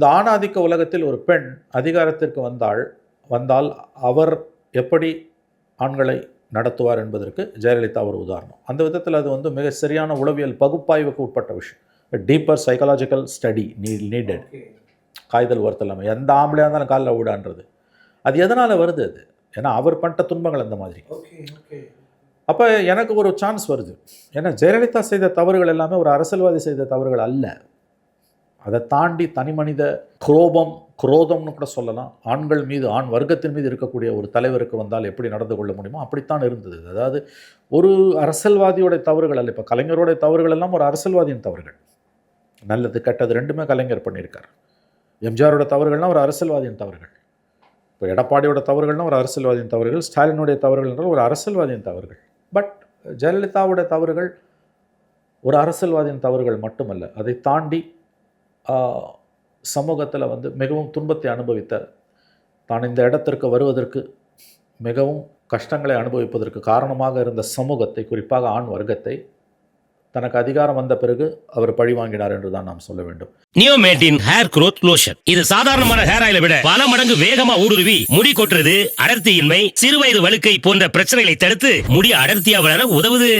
இந்த ஆணாதிக்க உலகத்தில் ஒரு பெண் அதிகாரத்திற்கு வந்தால் வந்தால் அவர் எப்படி ஆண்களை நடத்துவார் என்பதற்கு ஜெயலலிதா ஒரு உதாரணம். அந்த விதத்தில் அது வந்து மிக சரியான உளவியல் பகுப்பாய்வுக்கு உட்பட்ட விஷயம். டீப்பர் சைக்காலஜிக்கல் ஸ்டடி நீ நீடட் காய்தல் ஒருத்தர் இல்லாமல் எந்த ஆம்பளையாக இருந்தாலும் காலில் விடான்றது அது எதனால் வருது அது? ஏன்னா அவர் பண்ணிட்ட துன்பங்கள் அந்த மாதிரி. அப்போ எனக்கு ஒரு சான்ஸ் வருது. ஏன்னா ஜெயலலிதா செய்த தவறுகள் எல்லாமே ஒரு அரசியல்வாதி செய்த தவறுகள் அல்ல. அதை தாண்டி தனி மனித குரோபம் குரோதம்னு கூட சொல்லலாம். ஆண்கள் மீது ஆண் வர்க்கத்தின் மீது இருக்கக்கூடிய ஒரு தலைவருக்கு வந்தால் எப்படி நடந்து கொள்ள முடியுமோ அப்படித்தான் இருந்தது. அதாவது ஒரு அரசியல்வாதியோட தவறுகள் அல்ல. இப்போ கலைஞரோட தவறுகள் எல்லாம் ஒரு அரசியல்வாதியின் தவறுகள். நல்லது கெட்டது ரெண்டுமே கலைஞர் பண்ணியிருக்கார். எம்ஜிஆரோட தவறுகள்னால் ஒரு அரசியல்வாதியின் தவறுகள். இப்போ எடப்பாடியோட தவறுகள்னா ஒரு அரசியல்வாதியின் தவறுகள். ஸ்டாலினுடைய தவறுகள் என்றால் ஒரு அரசியல்வாதியின் தவறுகள். பட் ஜெயலலிதாவோட தவறுகள் ஒரு அரசியல்வாதியின் தவறுகள் மட்டுமல்ல. அதை தாண்டி சமூகத்தில் வந்து மிகவும் துன்பத்தை அனுபவித்தார். தான் இந்த இடத்திற்கு வருவதற்கு மிகவும் கஷ்டங்களை அனுபவிப்பதற்கு காரணமாக இருந்த சமூகத்தை குறிப்பாக ஆண் வர்க்கத்தை தனக்கு அதிகாரம் வந்த பிறகு அவர் பழி வாங்கினார் என்று தான் நாம் சொல்ல வேண்டும். நியோமேட்டின் ஹேர் குரோத் லோஷன் இது சாதாரணமான ஹேர் ஆயிலை விட பல மடங்கு வேகமா ஊடுருவி முடி கொட்டுறது அடர்த்தியின்மை சிறுவயது வழுக்கை போன்ற பிரச்சனைகளை தடுத்து முடி அடர்த்தியா வளர உதவுது.